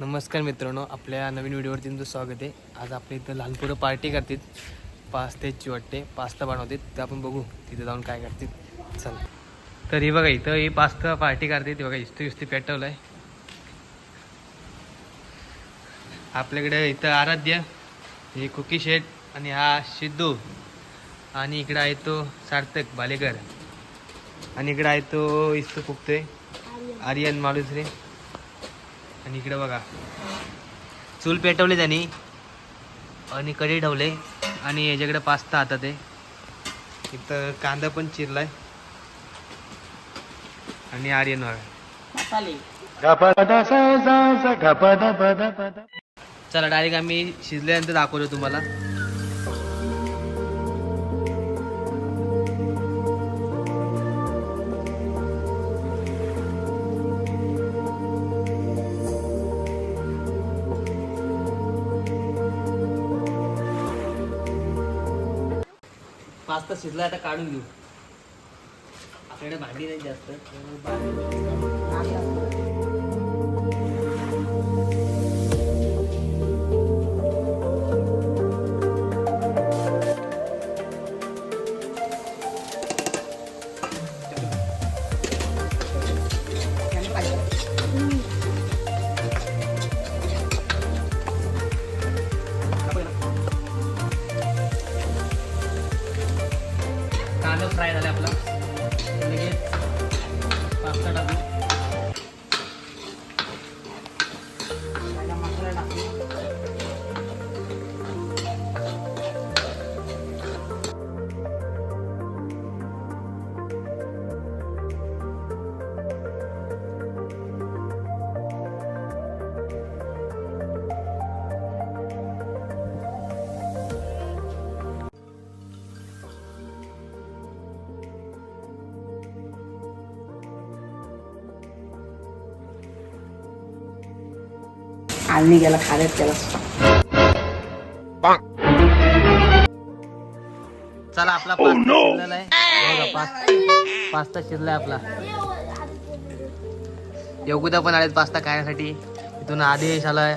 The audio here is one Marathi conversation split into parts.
नमस्कार मित्रांनो आपल्या नवीन व्हिडिओवरती तुमचं स्वागत आहे. आज आपल्या इथं लहान पोरं पार्टी करतात. पास्त्याची वाटते पास्ता बनवतात. तर आपण बघू तिथं जाऊन काय करतात. चल. तर हे बघा इथं हे पास्ता पार्टी करते बघा इस्ती इस्ती पेटवलं आहे आपल्याकडे इथं आराध्य हे कुकी शेट आणि हा सिद्धू. आणि इकडं आहे तो सार्थक भालेकर आणि इकडं आहे तो इस्तू फुकतोय आर्यन मालुसरे. आणि इकडे बघा. चूल पेटवले त्यांनी. आणि कढी ठेवले. आणि याच्याकडे पास्ता आता ते. इथं कांदा पण चिरलाय. आणि आर्यन चला डायरेक्ट आम्ही शिजल्यानंतर दाखवतो तुम्हाला. पास्ता शिजला आता काढून घेऊ. आपल्याकडे भांडी नाही जास्त त्यामुळे लगेच पास्ता टाकू. आम्ही गेला खाण्यात त्याला चला आपला पास्ता शिजलेला आहे. पास्ता शिजलाय आपला. योगुदा पण आलेत पास्ता खाण्यासाठी. इथून आदेश आलाय.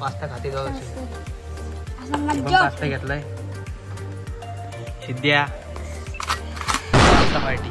पास्ता खाते जाऊ पण पास्ता घेतलाय. सिद्ध्या पास्ता पार्टी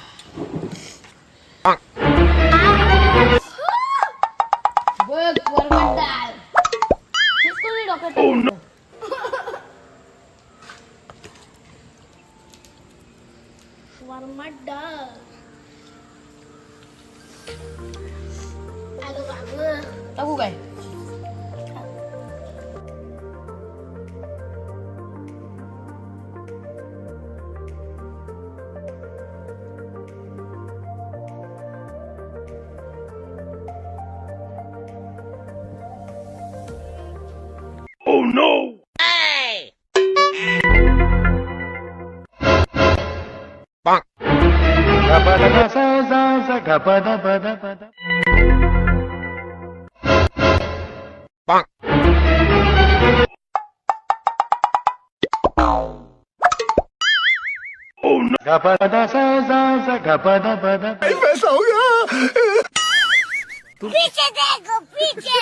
வரமாட்டா Aku gak Aku gak Oh no! Bonk. Oh no. Ei, pessoal. Piche, nego, piche.